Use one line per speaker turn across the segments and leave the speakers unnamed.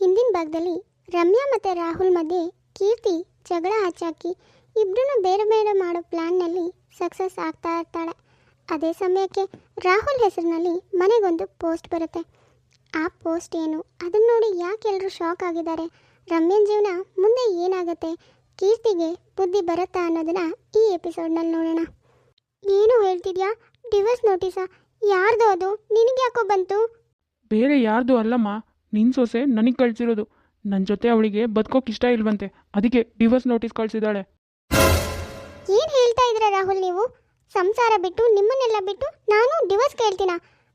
ಹಿಂದಿನ ಭಾಗದಲ್ಲಿ ರಮ್ಯಾ ಮತ್ತು ರಾಹುಲ್ ಮಧ್ಯೆ ಕೀರ್ತಿ, ಜಗಳ ಹಚ್ಚಾಕಿ ಇಬ್ಬರೂ ಬೇರೆ ಬೇರೆ ಮಾಡೋ ಪ್ಲ್ಯಾನ್ನಲ್ಲಿ ಸಕ್ಸಸ್ ಆಗ್ತಾ ಇರ್ತಾಳೆ. ಅದೇ ಸಮಯಕ್ಕೆ ರಾಹುಲ್ ಹೆಸರಿನಲ್ಲಿ ಮನೆಗೊಂದು ಪೋಸ್ಟ್ ಬರುತ್ತೆ. ಆ ಪೋಸ್ಟ್ ಏನು? ಅದನ್ನ ನೋಡಿ ಯಾಕೆ ಎಲ್ಲರೂ ಶಾಕ್ ಆಗಿದ್ದಾರೆ? ರಮ್ಯನ್ ಜೀವನ ಮುಂದೆ ಏನಾಗುತ್ತೆ? ಕೀರ್ತಿಗೆ ಬುದ್ಧಿ ಬರುತ್ತಾ ಅನ್ನೋದನ್ನ ಈ ಎಪಿಸೋಡ್ನಲ್ಲಿ ನೋಡೋಣ. ಏನು ಹೇಳ್ತಿದ್ಯಾ? ಡಿವೋರ್ಸ್ ನೋಟಿಸಾ? ಯಾರ್ದು ಅದು? ನಿನಗೆ ಯಾಕೋ ಬಂತು?
ಬೇರೆ ಯಾರ್ದು ಅಲ್ಲಮ್ಮ. ನಿನ್ನ ಸೊಸೆ ನನಗೆ ಕಳಿಸಿರೋದು. ನನ್ನ ಜೊತೆ ಅವಳಿಗೆ ಬದುಕೋಕೆ ಇಷ್ಟ ಇಲ್ವಂತೆ. ಅದಕ್ಕೆ ಡಿವೋರ್ಸ್ ನೋಟಿಸ್ ಕಳಿಸಿದ್ದಾಳೆ
ಏನು ಹೇಳ್ತಾ ಇದ್ರ ರಾಹುಲ್ ನೀವು? ಸಂಸಾರ ಬಿಟ್ಟು ನಿಮ್ಮನ್ನೆಲ್ಲ ಬಿಟ್ಟು ನಾನು ಡಿವೋರ್ಸ್ ಕೇಳ್ತೀನ?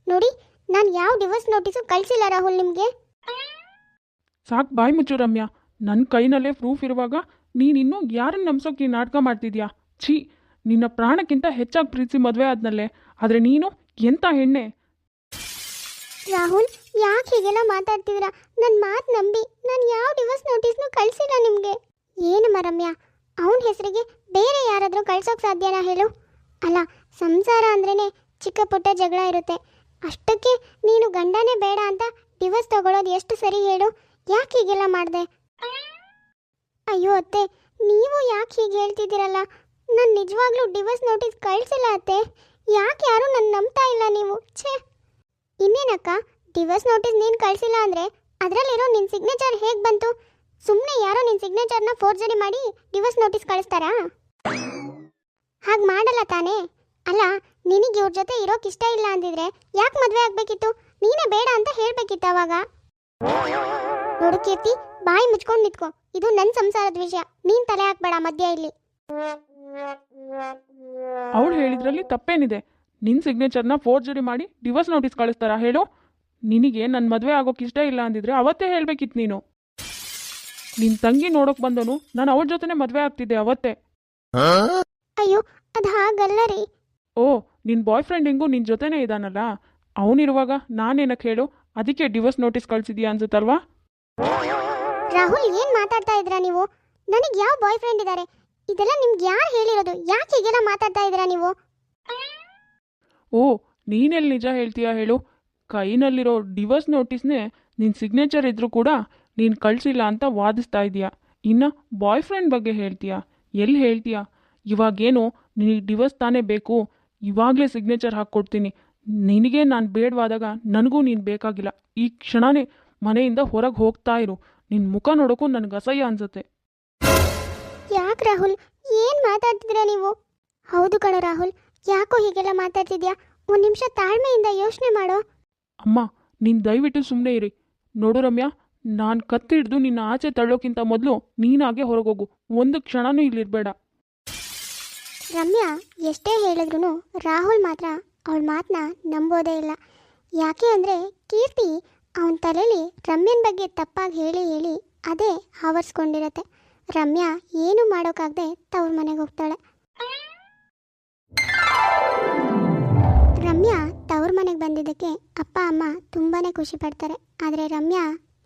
ನೋಡಿ ನಾನು ಯಾವ ಡಿವೋರ್ಸ್ ನೋಟಿಸು ಕಳಿಸಿಲ್ಲ ರಾಹುಲ್ ನಿಮಗೆ.
ಸಾಕು ಬಾಯಿ ಮುಚ್ಚು ರಮ್ಯಾ. ನನ್ನ ಕೈನಲ್ಲೇ ಪ್ರೂಫ್ ಇರುವಾಗ ನೀನಿನ್ನೂ ಯಾರನ್ನ ನಂಬ್ಸೋಕೆ ನೀನು ನಾಟಕ ಮಾಡ್ತಿದ್ಯಾ? ಛೀ ನಿನ್ನ ಪ್ರಾಣಕ್ಕಿಂತ ಹೆಚ್ಚಾಗಿ ಪ್ರೀತಿಸಿ ಮದುವೆ ಆದ್ನಲ್ಲೇ. ಆದರೆ ನೀನು ಎಂಥ ಹೆಣ್ಣೆ?
ರಾಹುಲ್, ಯಾಕೆ ಹೀಗೆಲ್ಲ ಮಾತಾಡ್ತಿದ್ದೀರಾ? ನನ್ನ ಮಾತು ನಂಬಿ ನಾನು ಯಾವ ಡಿವೋರ್ಸ್ ನೋಟಿಸ್ನು ಕಳಿಸಿಲ್ಲ ನಿಮಗೆ. ಏನು ಮರಮ್ಯ? ಅವನ ಹೆಸರಿಗೆ ಬೇರೆ ಯಾರಾದರೂ ಕಳ್ಸೋಕೆ ಸಾಧ್ಯನಾ ಹೇಳು? ಅಲ್ಲ, ಸಂಸಾರ ಅಂದ್ರೇ ಚಿಕ್ಕ ಪುಟ್ಟ ಜಗಳ ಇರುತ್ತೆ. ಅಷ್ಟಕ್ಕೆ ನೀನು ಗಂಡನೇ ಬೇಡ ಅಂತ ಡಿವೋರ್ಸ್ ತಗೊಳ್ಳೋದು ಎಷ್ಟು ಸರಿ ಹೇಳು? ಯಾಕೆ ಹೀಗೆಲ್ಲ ಮಾಡಿದೆ? ಅಯ್ಯೋ ಅತ್ತೆ, ನೀವು ಯಾಕೆ ಹೀಗೆ ಹೇಳ್ತಿದ್ದೀರಲ್ಲ? ನಾನು ನಿಜವಾಗ್ಲೂ ಡಿವೋರ್ಸ್ ನೋಟಿಸ್ ಕಳಿಸಿಲ್ಲ ಅತ್ತೆ. ಯಾಕೆ ಯಾರೂ ನನ್ನ ನಂಬ್ತಾ ಇಲ್ಲ ನೀವು? ಛೇ! ಇನ್ನೇನಕ್ಕ? ಡಿವರ್ಸ್ ನೋಟಿಸ್ ನೀನು ಕಳಿಸಿಲ್ಲ ಅಂದರೆ ಅದರಲ್ಲಿರೋ ನಿನ್ನ ಸಿಗ್ನೇಚರ್ ಹೇಗೆ ಬಂತು? ಸುಮ್ಮನೆ ಯಾರೋ ನಿನ್ನ ಸಿಗ್ನೇಚರ್ನ ಫೋರ್ಜರಿ ಮಾಡಿ ಡಿವರ್ಸ್ ನೋಟಿಸ್ ಕಳಿಸ್ತಾರಾ? ಹಾಗೆ ಮಾಡಲ್ಲ ತಾನೇ. ಅಲ್ಲ, ನಿನಗೆ ಇವ್ರ ಜೊತೆ ಇರೋಕೆ ಇಷ್ಟ ಇಲ್ಲ ಅಂದಿದ್ರೆ ಯಾಕೆ ಮದುವೆ ಆಗಬೇಕಿತ್ತು? ನೀನೇ ಬೇಡ ಅಂತ ಹೇಳಬೇಕಿತ್ತು ಅವಾಗ. ನೋಡು ಕೀರ್ತಿ, ಬಾಯಿ ಮುಚ್ಕೊಂಡು ನಿಂತ್ಕೋ. ಇದು ನನ್ನ ಸಂಸಾರದ ವಿಷಯ. ನೀನು ತಲೆ ಹಾಕ್ಬೇಡ ಮಧ್ಯ ಇಲ್ಲಿ.
ಅವಳು ಹೇಳಿದ್ರಲ್ಲಿ ತಪ್ಪೇನಿದೆ. ನಿನ್ನ ಸಿಗ್ನೇಚರ್ನ ಫೋರ್ಜರಿ ಮಾಡಿ ಡಿವೋರ್ಸ್ ನೋಟಿಸ್ ಕಳಿಸ್ತಾರಾ ಹೇಳು? ನಿನಗೆ ನನ್ನ ಮದುವೆ ಆಗೋಕೆ ಇಷ್ಟ ಇಲ್ಲ ಅಂದಿದ್ರೆ ಅವತ್ತೇ ಹೇಳ್ಬೇಕಿತ್ತು ನೀನು. ನಿನ್ನ ತಂಗಿ ನೋಡೋಕೆ ಬಂದನು ನಾನು ಅವ್ರ ಜೊತೆನೇ ಮದುವೆ ಆಗ್ತಿದ್ದೆ ಅವತ್ತೇ.
ಅಯ್ಯೋ ಅದು ಹಾಗಲ್ಲ ರೀ.
ಓ ನಿನ್ನ ಬಾಯ್ ಫ್ರೆಂಡ್ ಹೆಂಗು ನಿನ್ನ ಜೊತೆನೇ ಇದ್ದಾನಲ್ಲ ಅವನಿರುವಾಗ ನಾನೇನಕ್ಕೆ ಹೇಳು? ಅದಕ್ಕೆ ಡಿವೋರ್ಸ್ ನೋಟಿಸ್ ಕಳಿಸಿದ್ಯಾ ಅನ್ಸುತ್ತಲ್ವಾ?
ರಾಹುಲ್ ಏನ್ ಮಾತಾಡ್ತಾ ಇದ್ದೀರಾ ನೀವು? ನನಗೆ ಯಾವ ಬಾಯ್ ಫ್ರೆಂಡ್ ಇದ್ದಾರೆ ಇದೆಲ್ಲ ನಿಮ್ಗೆ ಯಾರು ಹೇಳಿರೋದು? ಯಾಕೆ ಹೀಗೆಲ್ಲ ಮಾತಾಡ್ತಾ ಇದ್ದೀರಾ ನೀವು?
ಓ, ನೀನೆಲ್ಲಿ ನಿಜ ಹೇಳ್ತೀಯಾ ಹೇಳು? ಕೈನಲ್ಲಿರೋ ಡಿವರ್ಸ್ ನೋಟಿಸ್ನೇ ನಿನ್ನ ಸಿಗ್ನೇಚರ್ ಇದ್ರೂ ಕೂಡ ನೀನು ಕಳಿಸಿಲ್ಲ ಅಂತ ವಾದಿಸ್ತಾ ಇದೀಯಾ ಇನ್ನು ಬಾಯ್ ಫ್ರೆಂಡ್ ಬಗ್ಗೆ ಹೇಳ್ತೀಯಾ? ಎಲ್ಲಿ ಹೇಳ್ತೀಯಾ? ಇವಾಗೇನು ನಿನಗೆ ಡಿವೋರ್ಸ್ ತಾನೇ ಬೇಕು? ಇವಾಗಲೇ ಸಿಗ್ನೇಚರ್ ಹಾಕ್ಕೊಡ್ತೀನಿ. ನಿನಗೆ ನಾನು ಬೇಡವಾದಾಗ ನನಗೂ ನೀನು ಬೇಕಾಗಿಲ್ಲ. ಈ ಕ್ಷಣನೇ ಮನೆಯಿಂದ ಹೊರಗೆ ಹೋಗ್ತಾ ಇರು. ನಿನ್ನ ಮುಖ ನೋಡೋಕ್ಕೂ ನನಗೆ ಅಸಹ್ಯ ಅನ್ಸುತ್ತೆ.
ಯಾಕೆ ರಾಹುಲ್? ಏನು ಮಾತಾಡ್ತಿದ್ದೀರಾ ನೀವು? ಹೌದು ಕಣ ರಾಹುಲ್. ಯಾಕೋ ಹೀಗೆಲ್ಲ ಮಾತಾಡ್ತಿದ್ಯಾ? ಒಂದ್ ನಿಮಿಷ ತಾಳ್ಮೆಯಿಂದ ಯೋಚನೆ ಮಾಡೋ.
ಅಮ್ಮ ನೀನು ದಯವಿಟ್ಟು ಸುಮ್ಮನೆ ಇರಿ. ನೋಡು ರಮ್ಯಾ ನಾನು ಹಿಡಿದು ನಿನ್ನ ಆಚೆ ತಳ್ಳೋಕ್ಕಿಂತ ಮೊದಲು ನೀನಾಗೆ ಹೊರಗೋಗು. ಒಂದು ಕ್ಷಣನೂ ಇಲ್ಲಿರಬೇಡ.
ರಮ್ಯಾ ಎಷ್ಟೇ ಹೇಳಿದ್ರು ರಾಹುಲ್ ಮಾತ್ರ ಅವಳ ಮಾತನ್ನ ನಂಬೋದೇ ಇಲ್ಲ. ಯಾಕೆ ಅಂದರೆ ಕೀರ್ತಿ ಅವನ ತಲೆಯಲ್ಲಿ ರಮ್ಯನ ಬಗ್ಗೆ ತಪ್ಪಾಗಿ ಹೇಳಿ ಹೇಳಿ ಅದೇ ಆವರಿಸ್ಕೊಂಡಿರತ್ತೆ. ರಮ್ಯಾ ಏನು ಮಾಡೋಕ್ಕಾಗದೆ ತವ್ರ ಮನೆಗೆ ಹೋಗ್ತಾಳೆ. ಮನೆಗೆ ಬಂದಿದ್ದಕ್ಕೆ ಅಪ್ಪ, ಅಮ್ಮ ತುಂಬಾ ಖುಷಿ ಪಡ್ತಾರೆ. ಆದರೆ ರಮ್ಯಾ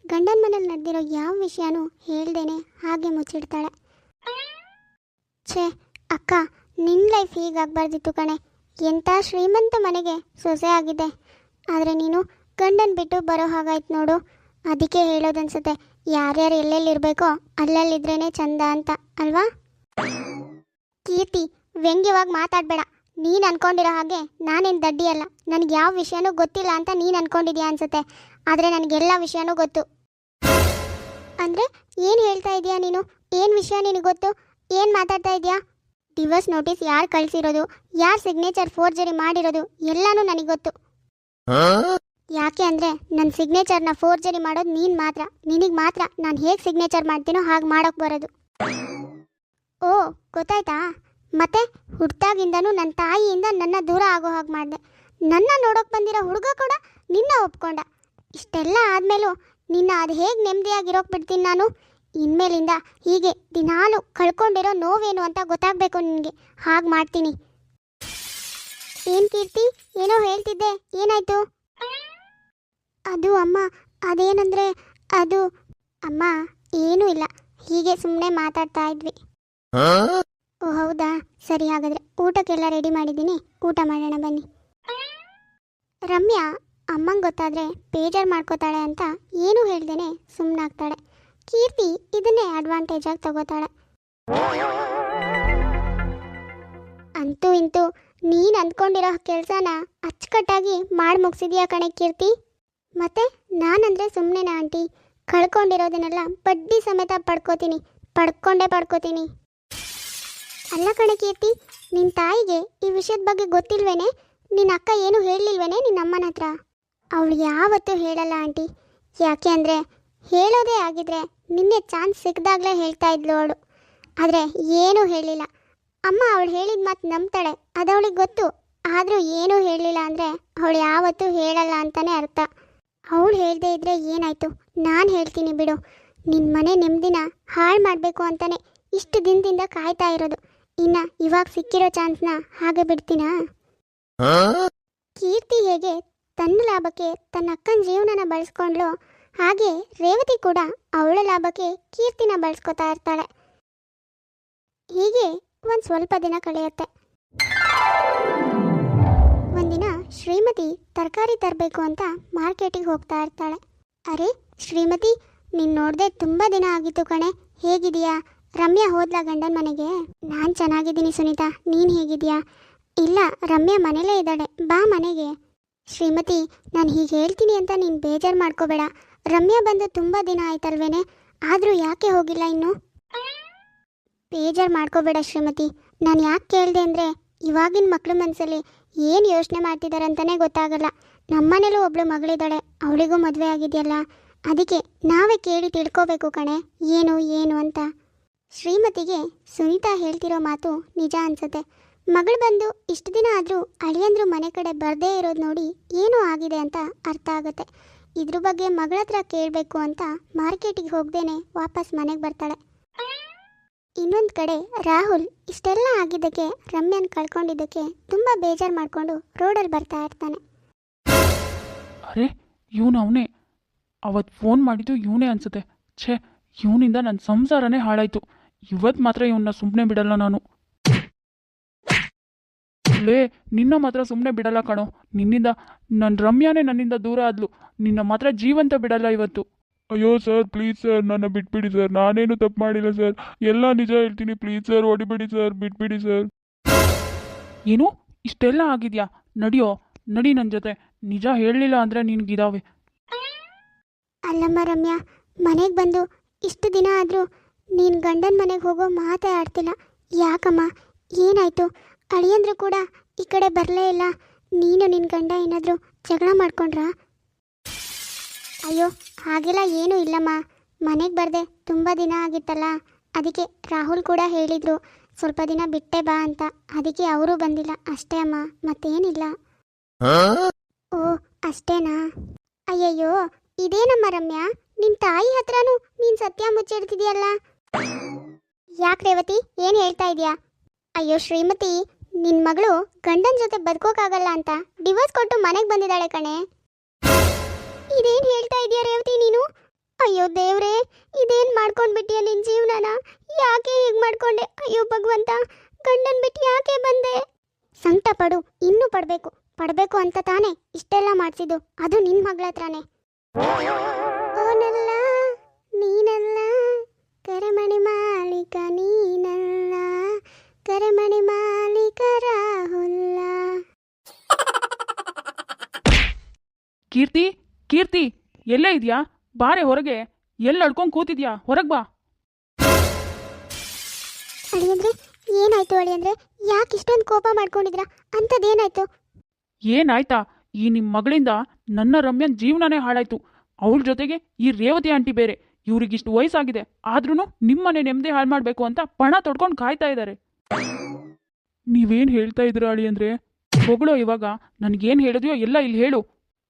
ಗಂಡನ ಮನೇಲಿ ನಡೆದಿರೋ ಯಾವ ವಿಷಯನೂ ಹೇಳ್ದೇನೆ ಹಾಗೆ ಮುಚ್ಚಿಡ್ತಾಳೆ. ಛೇ, ಅಕ್ಕ ನಿನ್ನ ಲೈಫ್ ಹೀಗಾಗಬಾರ್ದಿತ್ತು ಕಣೆ. ಎಂಥ ಶ್ರೀಮಂತ ಮನೆಗೆ ಸೊಸೆ ಆಗಿದೆ. ಆದರೆ ನೀನು ಗಂಡನ ಬಿಟ್ಟು ಬರೋ ಹಾಗಾಯ್ತು ನೋಡು. ಅದಕ್ಕೆ ಹೇಳೋದನ್ಸುತ್ತೆ, ಯಾರ್ಯಾರು ಎಲ್ಲೆಲ್ಲಿರಬೇಕೋ ಅಲ್ಲಲ್ಲಿದ್ರೇ ಚಂದ ಅಂತ, ಅಲ್ವಾ? ಕೀರ್ತಿ, ವ್ಯಂಗ್ಯವಾಗಿ ಮಾತಾಡಬೇಡ. ನೀನು ಅನ್ಕೊಂಡಿರೋ ಹಾಗೆ ನಾನೇನು ದಡ್ಡಿಯಲ್ಲ. ನನಗೆ ಯಾವ ವಿಷಯನೂ ಗೊತ್ತಿಲ್ಲ ಅಂತ ನೀನು ಅನ್ಕೊಂಡಿದ್ಯಾ ಅನ್ಸುತ್ತೆ. ಆದರೆ ನನಗೆಲ್ಲ ವಿಷಯನೂ ಗೊತ್ತು. ಅಂದರೆ ಏನು ಹೇಳ್ತಾ ಇದೀಯಾ ನೀನು? ಏನು ವಿಷಯ ನಿನಗೆ ಗೊತ್ತು? ಏನು ಮಾತಾಡ್ತಾ ಇದೀಯಾ? ಡಿವೋರ್ಸ್ ನೋಟಿಸ್ ಯಾರು ಕಳಿಸಿರೋದು? ಯಾರು ಸಿಗ್ನೇಚರ್ ಫೋರ್ಜರಿ ಮಾಡಿರೋದು? ಎಲ್ಲನೂ ನನಗೆ ಗೊತ್ತು. ಯಾಕೆ ಅಂದರೆ ನನ್ನ ಸಿಗ್ನೇಚರ್ನ ಫೋರ್ಜರಿ ಮಾಡೋದು ನೀನು ಮಾತ್ರ. ನಿನಗೆ ಮಾತ್ರ ನಾನು ಹೇಗೆ ಸಿಗ್ನೇಚರ್ ಮಾಡ್ತೀನೋ ಹಾಗೆ ಮಾಡೋಕೆ ಬರೋದು. ಓ, ಗೊತ್ತಾಯ್ತಾ? ಮತ್ತೆ ಹುಟ್ಟಾಗಿಂದನೂ ನನ್ನ ತಾಯಿಯಿಂದ ನನ್ನ ದೂರ ಆಗೋ ಹಾಗೆ ಮಾಡಿದೆ. ನನ್ನ ನೋಡೋಕೆ ಬಂದಿರೋ ಹುಡುಗ ಕೂಡ ನಿನ್ನ ಒಪ್ಕೊಂಡ. ಇಷ್ಟೆಲ್ಲ ಆದಮೇಲೂ ನಿನ್ನ ಅದು ಹೇಗೆ ನೆಮ್ಮದಿಯಾಗಿರೋಕೆ ಬಿಡ್ತೀನಿ ನಾನು? ಇನ್ಮೇಲಿಂದ ಹೀಗೆ ದಿನಾಲು ಕಳ್ಕೊಂಡಿರೋ ನೋವೇನು ಅಂತ ಗೊತ್ತಾಗಬೇಕು ನಿನಗೆ. ಹಾಗೆ ಮಾಡ್ತೀನಿ. ಏನು ಕೀರ್ತಿ? ಏನೋ ಹೇಳ್ತಿದ್ದೆ. ಏನಾಯ್ತು? ಅದು ಅಮ್ಮ, ಅದೇನಂದ್ರೆ ಅದು ಅಮ್ಮ, ಏನೂ ಇಲ್ಲ. ಹೀಗೆ ಸುಮ್ಮನೆ ಮಾತಾಡ್ತಾ ಇದ್ವಿ. ಓ, ಹೌದಾ? ಸರಿ, ಹಾಗಾದ್ರೆ ಊಟಕ್ಕೆಲ್ಲ ರೆಡಿ ಮಾಡಿದ್ದೀನಿ. ಊಟ ಮಾಡೋಣ, ಬನ್ನಿ. ರಮ್ಯಾ, ಅಮ್ಮಂಗೆ ಗೊತ್ತಾದರೆ ಬೇಜಾರು ಮಾಡ್ಕೋತಾಳೆ ಅಂತ ಏನೂ ಹೇಳ್ದೇನೆ ಸುಮ್ಮನಾಗ್ತಾಳೆ ಕೀರ್ತಿ ಇದನ್ನೇ ಅಡ್ವಾಂಟೇಜಾಗಿ ತಗೋತಾಳೆ. ಅಂತೂ ಇಂತೂ ನೀನು ಅಂದ್ಕೊಂಡಿರೋ ಕೆಲಸನ ಅಚ್ಚುಕಟ್ಟಾಗಿ ಮಾಡಿ ಮುಗಿಸಿದ್ಯಾ ಕಣೆ ಕೀರ್ತಿ? ಮತ್ತೆ ನಾನಂದರೆ ಸುಮ್ಮನೆನಾ ಆಂಟಿ? ಕಳ್ಕೊಂಡಿರೋದನ್ನೆಲ್ಲ ಬಡ್ಡಿ ಸಮೇತ ಪಡ್ಕೋತೀನಿ. ಪಡ್ಕೊಂಡೇ ಪಡ್ಕೋತೀನಿ. ಅಲ್ಲ ಕಣೆ ಕೀರ್ತಿ ನಿನ್ನ ತಾಯಿಗೆ ಈ ವಿಷಯದ ಬಗ್ಗೆ ಗೊತ್ತಿಲ್ವೇನೆ? ನಿನ್ನ ಅಕ್ಕ ಏನು ಹೇಳಲಿಲ್ವೇನೆ ನಿನ್ನ ಅಮ್ಮನ ಹತ್ರ? ಅವಳು ಯಾವತ್ತೂ ಹೇಳಲ್ಲ ಆಂಟಿ. ಯಾಕೆ ಅಂದರೆ ಹೇಳೋದೇ ಆಗಿದ್ರೆ ನಿನ್ನೆ ಚಾನ್ಸ್ ಸಿಕ್ಕಿದಾಗ್ಲೇ ಹೇಳ್ತಾ ಇದ್ಲು ಅವಳು. ಆದರೆ ಏನೂ ಹೇಳಿಲ್ಲ. ಅಮ್ಮ ಅವಳು ಹೇಳಿದ ಮಾತು ನಂಬ್ತಾಳೆ ಅದು ಅವಳಿಗೆ ಗೊತ್ತು. ಆದರೂ ಏನೂ ಹೇಳಲಿಲ್ಲ ಅಂದರೆ ಅವಳು ಯಾವತ್ತೂ ಹೇಳಲ್ಲ ಅಂತಲೇ ಅರ್ಥ. ಅವಳು ಹೇಳದೇ ಇದ್ರೆ ಏನಾಯಿತು? ನಾನು ಹೇಳ್ತೀನಿ ಬಿಡು. ನಿನ್ನ ಮನೆ ನೆಮ್ಮದಿನ ಹಾಳು ಮಾಡಬೇಕು ಅಂತಲೇ ಇಷ್ಟು ದಿನದಿಂದ ಕಾಯ್ತಾ ಇರೋದು. ಇನ್ನು ಇವಾಗ ಸಿಕ್ಕಿರೋ ಚಾನ್ಸ್ನ ಹಾಗೆ ಬಿಡ್ತೀನಾ? ಕೀರ್ತಿ ಹೇಗೆ ತನ್ನ ಲಾಭಕ್ಕೆ ತನ್ನ ಅಕ್ಕನ ಜೀವನನ ಬಳಸ್ಕೊಂಡ್ಲು ಹಾಗೆ ರೇವತಿ ಕೂಡ ಅವಳ ಲಾಭಕ್ಕೆ ಕೀರ್ತಿನ ಬಳಸ್ಕೊತಾ ಇರ್ತಾಳೆ. ಹೀಗೆ ಒಂದು ಸ್ವಲ್ಪ ದಿನ ಕಳೆಯುತ್ತೆ. ಒಂದಿನ ಶ್ರೀಮತಿ ತರಕಾರಿ ತರಬೇಕು ಅಂತ ಮಾರ್ಕೆಟಿಗೆ ಹೋಗ್ತಾ ಇರ್ತಾಳೆ. ಅರೆ ಶ್ರೀಮತಿ, ನೀನು ನೋಡದೆ ತುಂಬ ದಿನ ಆಗಿತ್ತು ಕಣೆ ಹೇಗಿದೀಯಾ ರಮ್ಯಾ ಹೋದ್ಲ ಗಂಡನ ಮನೆಗೆ? ನಾನು ಚೆನ್ನಾಗಿದ್ದೀನಿ ಸುನೀತಾ, ನೀನು ಹೇಗಿದ್ಯಾ? ಇಲ್ಲ, ರಮ್ಯಾ ಮನೇಲೇ ಇದ್ದಾಳೆ, ಬಾ ಮನೆಗೆ. ಶ್ರೀಮತಿ, ನಾನು ಹೀಗೆ ಹೇಳ್ತೀನಿ ಅಂತ ನೀನು ಬೇಜಾರು ಮಾಡ್ಕೋಬೇಡ. ರಮ್ಯಾ ಬಂದು ತುಂಬ ದಿನ ಆಯ್ತಲ್ವೇನೆ? ಆದರೂ ಯಾಕೆ ಹೋಗಿಲ್ಲ ಇನ್ನು? ಬೇಜಾರು ಮಾಡ್ಕೋಬೇಡ ಶ್ರೀಮತಿ. ನಾನು ಯಾಕೆ ಕೇಳಿದೆ ಅಂದರೆ, ಇವಾಗಿನ ಮಕ್ಳ ಮನಸ್ಸಲ್ಲಿ ಏನು ಯೋಚನೆ ಮಾಡ್ತಿದ್ದಾರೆ ಅಂತಲೇ ಗೊತ್ತಾಗಲ್ಲ ನಮ್ಮನೇಲೂ ಒಬ್ಳು ಮಗಳಿದ್ದಾಳೆ, ಅವಳಿಗೂ ಮದುವೆ ಆಗಿದೆಯಲ್ಲ? ಅದಕ್ಕೆ ನಾವೇ ಕೇಳಿ ತಿಳ್ಕೋಬೇಕು ಕಣೆ, ಏನು ಏನು ಅಂತ. ಶ್ರೀಮತಿಗೆ ಸುನೀತಾ ಹೇಳ್ತಿರೋ ಮಾತು ನಿಜ ಅನ್ಸುತ್ತೆ. ಮಗಳು ಬಂದು ಇಷ್ಟು ದಿನ ಆದರೂ ಅಳಿಯಂದ್ರು ಮನೆ ಕಡೆ ಬರದೇ ಇರೋದು ನೋಡಿ ಏನೋ ಆಗಿದೆ ಅಂತ ಅರ್ಥ ಆಗುತ್ತೆ. ಇದ್ರ ಬಗ್ಗೆ ಮಗಳ ಹತ್ರ ಕೇಳಬೇಕು ಅಂತ ಮಾರ್ಕೆಟಿಗೆ ಹೋಗ್ದೇನೆ ವಾಪಸ್ ಮನೆಗೆ ಬರ್ತಾಳೆ. ಇನ್ನೊಂದು ಕಡೆ ರಾಹುಲ್ ಇಷ್ಟೆಲ್ಲ ಆಗಿದ್ದಕ್ಕೆ ರಮ್ಯನ್ ಕಳ್ಕೊಂಡಿದ್ದಕ್ಕೆ ತುಂಬ ಬೇಜಾರು ಮಾಡಿಕೊಂಡು ರೋಡಲ್ಲಿ ಬರ್ತಾ ಇರ್ತಾನೆ.
ಅರೆ, ಇವನು ಅವನೇ. ಅವತ್ತು ಫೋನ್ ಮಾಡಿದ್ದು ಇವನೇ ಅನಿಸುತ್ತೆ. ಛೇ, ಇವನಿಂದ ನನ್ನ ಸಂಸಾರನೇ ಹಾಳಾಯಿತು. ಇವತ್ತು ಮಾತ್ರ ಇವನ್ನ ಸುಮ್ಮನೆ ಬಿಡಲ್ಲ ನಾನು. ಲೇ, ನಿನ್ನ ಮಾತ್ರ ಸುಮ್ಮನೆ ಬಿಡಲ್ಲ ಕಣೋ. ನಿನ್ನಿಂದ ನನ್ನ ರಮ್ಯಾನೇ ನನ್ನಿಂದ ದೂರ ಆದ್ಲು. ನಿನ್ನ ಮಾತ್ರ ಜೀವಂತ ಬಿಡಲ್ಲ ಇವತ್ತು.
ಅಯ್ಯೋ ಸರ್, ಪ್ಲೀಸ್ ಸರ್, ನನ್ನ ಬಿಟ್ಬಿಡಿ ಸರ್. ನಾನೇನು ತಪ್ಪು ಮಾಡಿಲ್ಲ ಸರ್. ಎಲ್ಲ ನಿಜ ಹೇಳ್ತೀನಿ, ಪ್ಲೀಸ್ ಸರ್. ಹೊಡಿಬಿಡಿ ಸರ್, ಬಿಟ್ಬಿಡಿ ಸರ್.
ಏನು? ಇಷ್ಟೆಲ್ಲ ಆಗಿದ್ಯಾ? ನಡಿಯೋ, ನಡಿ ನನ್ನ ಜೊತೆ. ನಿಜ ಹೇಳಲಿಲ್ಲ ಅಂದರೆ ನಿನ್ಗಿದಾವೆ.
ಅಲ್ಲಮ್ಮ ರಮ್ಯಾ, ಮನೆಗೆ ಬಂದು ಇಷ್ಟು ದಿನ ಆದರೂ ನೀನು ಗಂಡನ ಮನೆಗೆ ಹೋಗೋ ಮಾತೇ ಆಡ್ತಿಲ್ಲ. ಯಾಕಮ್ಮ? ಏನಾಯಿತು? ಅಳಿಯಂದ್ರು ಕೂಡ ಈ ಕಡೆ ಬರಲೇ ಇಲ್ಲ. ನೀನು ನಿನ್ನ ಗಂಡ ಏನಾದರೂ ಜಗಳ ಮಾಡ್ಕೊಂಡ್ರಾ? ಅಯ್ಯೋ ಹಾಗೆಲ್ಲ ಏನೂ ಇಲ್ಲಮ್ಮ. ಮನೆಗೆ ಬರದೆ ತುಂಬ ದಿನ ಆಗಿತ್ತಲ್ಲ. ಅದಕ್ಕೆ ರಾಹುಲ್ ಕೂಡ ಹೇಳಿದರು ಸ್ವಲ್ಪ ದಿನ ಬಿಟ್ಟೆ ಬಾ ಅಂತ. ಅದಕ್ಕೆ ಅವರು ಬಂದಿಲ್ಲ. ಅಷ್ಟೇ ಅಮ್ಮ. ಮತ್ತೇನಿಲ್ಲ. ಓ ಅಷ್ಟೇನಾ? ಅಯ್ಯಯ್ಯೋ ಇದೇನಮ್ಮ ರಮ್ಯಾ? ನಿನ್ ತಾಯಿ ಹತ್ರನೂ ನೀನ್ ಸತ್ಯ ಮುಚ್ಚಿಡ್ತಿದ್ಯಲ್ಲ? ಯಾಕೆ ರೇವತಿ? ಏನು ಹೇಳ್ತಾ ಇದೀಯಾ? ಅಯ್ಯೋ ಶ್ರೀಮತಿ ನಿನ್ನ ಮಗಳು ಗಂಡನ ಜೊತೆ ಬದುಕೋಕ್ಕಾಗಲ್ಲ ಅಂತ ಡಿವೋರ್ಸ್ ಕೊಟ್ಟು ಮನೆಗೆ ಬಂದಿದ್ದಾಳೆ ಕಣೆ. ಇದೇನು ಹೇಳ್ತಾ ಇದೆಯಾ ರೇವತಿ ನೀನು? ಅಯ್ಯೋ ದೇವ್ರೇ ಮಾಡ್ಕೊಂಡು ಮಾಡ್ಕೊಂಡ್ಬಿಟ್ಟಿಯ ನಿನ್ನ ಜೀವನನ? ಯಾಕೆ ಹೀಗೆ ಮಾಡ್ಕೊಂಡೆ? ಅಯ್ಯೋ ಭಗವಂತ, ಗಂಡನ ಬಿಟ್ಟು ಯಾಕೆ ಬಂದೆ? ಸಂಕಟ ಪಡು, ಇನ್ನೂ ಪಡಬೇಕು. ಪಡಬೇಕು ಅಂತ ತಾನೇ ಇಷ್ಟೆಲ್ಲ ಮಾಡ್ತಿದ್ದು ಅದು ನಿನ್ನ ಮಗಳ ಹತ್ರನೇ. ಕರಮಣಿ ಮಾಲೀಕ ನೀನಲ್ಲ. ಕರೆಮಣಿ ಮಾಲೀಕ ರಾಹುಲ್ಲ.
ಕೀರ್ತಿ ಕೀರ್ತಿ ಎಲ್ಲೇ ಇದೆಯಾ? ಬಾರೆ ಹೊರಗೆ ಎಲ್ಲಿ ಅಡ್ಕೊಂಡು ಕೂತಿದ್ಯಾ? ಹೊರಗೆ ಬಾ.
ಅಳಿಯಂದ್ರೆ ಏನಾಯ್ತು ಅಳಿಯಂದ್ರೆ? ಯಾಕೆ ಇಷ್ಟೊಂದು ಕೋಪ ಮಾಡ್ಕೊಂಡಿದ್ರ? ಅಂಥದ್ದೇನಾಯ್ತು
ಏನಾಯ್ತಾ? ಈ ನಿಮ್ಮ ಮಗಳಿಂದ ನನ್ನ ರಮ್ಯನ್ ಜೀವನನೇ ಹಾಳಾಯ್ತು. ಅವಳ ಜೊತೆಗೆ ಈ ರೇವತಿ ಆಂಟಿ ಬೇರೆ. ಇವ್ರಿಗಿಷ್ಟು ವಯಸ್ಸಾಗಿದೆ ಆದ್ರೂ ನಿಮ್ಮನೆ ನೆಮ್ಮದಿ ಹಾಳು ಮಾಡಬೇಕು ಅಂತ ಪಣ ತೊಡ್ಕೊಂಡು ಕಾಯ್ತಾ ಇದ್ದಾರೆ
ನೀವೇನು ಹೇಳ್ತಾ ಇದ್ರ ಅಳಿ ಅಂದರೆ?
ಹೊಗಳೋ ಇವಾಗ, ನನಗೇನು ಹೇಳಿದ್ಯೋ ಎಲ್ಲ ಇಲ್ಲಿ ಹೇಳು.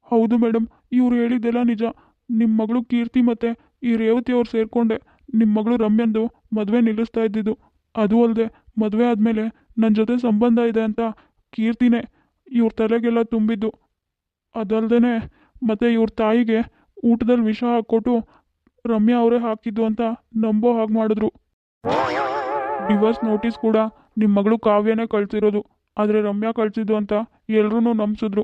ಹೌದು ಮೇಡಮ್ ಇವ್ರು ಹೇಳಿದ್ದೆಲ್ಲ ನಿಜ. ನಿಮ್ಮ ಮಗಳು ಕೀರ್ತಿ ಮತ್ತು ಈ ರೇವತಿ ಅವ್ರು ಸೇರಿಕೊಂಡೆ. ನಿಮ್ಮ ಮಗಳು ರಮ್ಯಂದು ಮದುವೆ ನಿಲ್ಲಿಸ್ತಾ ಇದ್ದಿದ್ದು. ಅದು ಅಲ್ಲದೆ ಮದುವೆ ಆದಮೇಲೆ ನನ್ನ ಜೊತೆ ಸಂಬಂಧ ಇದೆ ಅಂತ ಕೀರ್ತಿನೇ ಇವ್ರ ತಲೆಗೆಲ್ಲ ತುಂಬಿದ್ದು. ಅದಲ್ಲದೆ ಮತ್ತು ಇವ್ರ ತಾಯಿಗೆ ಊಟದಲ್ಲಿ ವಿಷ ಹಾಕ್ಕೊಟ್ಟು ರಮ್ಯಾ ಅವರೇ ಹಾಕಿದ್ದು ಅಂತ ನಂಬೋ ಹಾಗೆ ಮಾಡಿದ್ರು. ಡಿವೋರ್ಸ್ ನೋಟಿಸ್ ಕೂಡ ನಿಮ್ಮ ಮಗಳು ಕಾವ್ಯನೇ ಕಳ್ಸಿರೋದು, ಆದರೆ ರಮ್ಯಾ ಕಳಿಸಿದ್ದು ಅಂತ ಎಲ್ಲರೂ ನಂಬಿಸಿದ್ರು.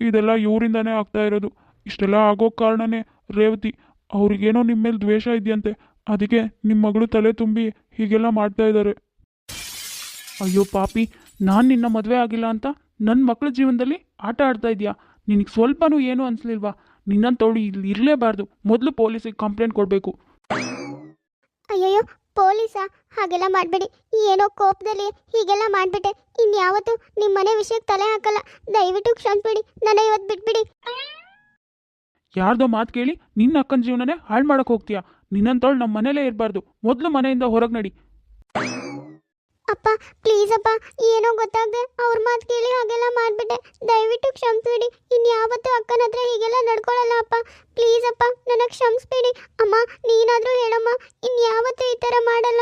ಇದೆಲ್ಲ ಇವರಿಂದನೇ ಆಗ್ತಾ ಇರೋದು. ಇಷ್ಟೆಲ್ಲ ಆಗೋ ಕಾರಣನೇ ರೇವತಿ. ಅವ್ರಿಗೇನೋ ನಿಮ್ಮ ಮೇಲೆ ದ್ವೇಷ ಇದೆಯಂತೆ. ಅದಕ್ಕೆ ನಿಮ್ಮ ಮಗಳು ತಲೆ ತುಂಬಿ ಹೀಗೆಲ್ಲ ಮಾಡ್ತಾ ಇದ್ದಾರೆ
ಅಯ್ಯೋ ಪಾಪಿ, ನಾನು ನಿನ್ನ ಮದುವೆ ಆಗಿಲ್ಲ ಅಂತ ನನ್ನ ಮಕ್ಕಳ ಜೀವನದಲ್ಲಿ ಆಟ ಆಡ್ತಾ ಇದೆಯಾ? ನಿನಗೆ ಸ್ವಲ್ಪನೂ ಏನೂ ಅನಿಸ್ಲಿಲ್ವಾ? ನಿನ್ನಂತವಳು ಇಲ್ಲಿ ಇರಲೇಬಾರ್ದು. ಮೊದಲು ಪೊಲೀಸಿಗೆ ಕಂಪ್ಲೇಂಟ್ ಕೊಡಬೇಕು.
ಅಯ್ಯಯ್ಯೋ ಪೊಲೀಸಾ? ಹಾಗೆಲ್ಲ ಮಾಡಬೇಡಿ. ಏನೋ ಕೋಪದಲ್ಲಿ ಹೀಗೆಲ್ಲ ಮಾಡಿಬಿಟ್ಟೆ. ಇನ್ಯಾವತ್ತೂ ನಿಮ್ಮ ಮನೆ ವಿಷಯಕ್ಕೆ ತಲೆ ಹಾಕಲ್ಲ. ದಯವಿಟ್ಟು ಕ್ಷಮಿಸ್ಬಿಡಿ ನನ್ನ ಇವತ್ತು ಬಿಟ್ಬಿಡಿ.
ಯಾರ್ದೋ ಮಾತು ಕೇಳಿ ನಿನ್ನ ಅಕ್ಕನ ಜೀವನನೇ ಹಾಳು ಮಾಡೋಕೆ ಹೋಗ್ತೀಯಾ? ನಿನ್ನಂತವಳು ನಮ್ಮ ಮನೇಲೇ ಇರಬಾರ್ದು. ಮೊದಲು ಮನೆಯಿಂದ ಹೊರಗೆ ನಡಿ.
ಅಪ್ಪ ಪ್ಲೀಸ್ ಅಪ್ಪ, ಏನೋ ಗೊತ್ತಾಗದೆ. ಅವ್ರ ಮಾತು ಕೇಳಿ ಹಾಗೆಲ್ಲ ಮಾಡಿಬಿಟ್ಟೆ. ದಯವಿಟ್ಟು ಕ್ಷಮಿಸ್ಬಿಡಿ. ಇನ್ಯಾವತ್ತೂ ಅಕ್ಕನ ಹತ್ರ ಹೀಗೆಲ್ಲ ನಡ್ಕೊಳ್ಳಲ್ಲ ಅಪ್ಪ. ಪ್ಲೀಸ್ ಅಪ್ಪ, ನನಗೆ ಕ್ಷಮಿಸ್ಬಿಡಿ. ಅಮ್ಮ, ನೀನಾದರೂ ಹೇಳಮ್ಮ. ಇನ್ಯಾವತ್ತೂ ಈ ಥರ ಮಾಡಲ್ಲ.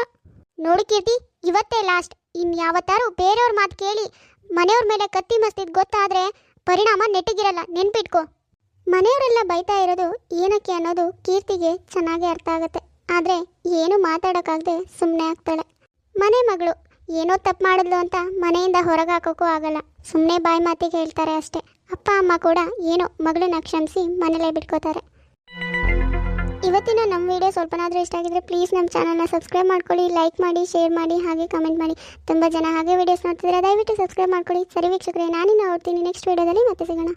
ನೋಡು ಕೀರ್ತಿ, ಇವತ್ತೇ ಲಾಸ್ಟ್ ಇನ್ಯಾವತ್ತಾರು ಬೇರೆಯವ್ರ ಮಾತು ಕೇಳಿ, ಮನೆಯವ್ರ ಮೇಲೆ ಕತ್ತಿ ಮಸ್ತಿದ್ ಗೊತ್ತಾದರೆ ಪರಿಣಾಮ ನೆಟ್ಟಿಗಿರಲ್ಲ. ನೆನ್ಪಿಟ್ಕೋ. ಮನೆಯವರೆಲ್ಲ ಬೈತಾ ಇರೋದು ಏನಕ್ಕೆ ಅನ್ನೋದು ಕೀರ್ತಿಗೆ ಚೆನ್ನಾಗಿ ಅರ್ಥ ಆಗುತ್ತೆ. ಆದರೆ ಏನು ಮಾತಾಡೋಕ್ಕಾಗದೆ ಸುಮ್ಮನೆ ಆಗ್ತಾಳೆ. ಮನೆ ಮಗಳು ಏನೋ ತಪ್ಪು ಮಾಡಿದ್ಲು ಅಂತ ಮನೆಯಿಂದ ಹೊರಗೆ ಹಾಕೋಕ್ಕೂ ಆಗಲ್ಲ. ಸುಮ್ಮನೆ ಬಾಯಿ ಮಾತಿಗೆ ಹೇಳ್ತಾರೆ ಅಷ್ಟೇ. ಅಪ್ಪ, ಅಮ್ಮ ಕೂಡ ಏನೋ ಮಗಳನ್ನ ಕ್ಷಮಿಸಿ ಮನೇಲೇ ಬಿಟ್ಕೋತಾರೆ. ಇವತ್ತಿನ ನಮ್ಮ ವಿಡಿಯೋ ಸ್ವಲ್ಪನಾದರೂ ಇಷ್ಟ ಆಗಿದ್ರೆ ಪ್ಲೀಸ್ ನಮ್ಮ ಚಾನಲ್ನ ಸಬ್ಸ್ಕ್ರೈಬ್ ಮಾಡ್ಕೊಳ್ಳಿ ಲೈಕ್ ಮಾಡಿ ಶೇರ್ ಮಾಡಿ, ಹಾಗೆ ಕಮೆಂಟ್ ಮಾಡಿ. ತುಂಬ ಜನ ಹಾಗೆ ವಿಡಿಯೋಸ್ ನೋಡ್ತಿದ್ರೆ ದಯವಿಟ್ಟು ಸಬ್ಸ್ಕ್ರೈಬ್ ಮಾಡ್ಕೊಳ್ಳಿ. ಸರಿ ವೀಕ್ಷಕರೇ, ನಾನಿನ್ನ ನೋಡ್ತೀನಿ ನೆಕ್ಸ್ಟ್ ವಿಡಿಯೋದಲ್ಲಿ ಮತ್ತೆ ಸಿಗೋಣ.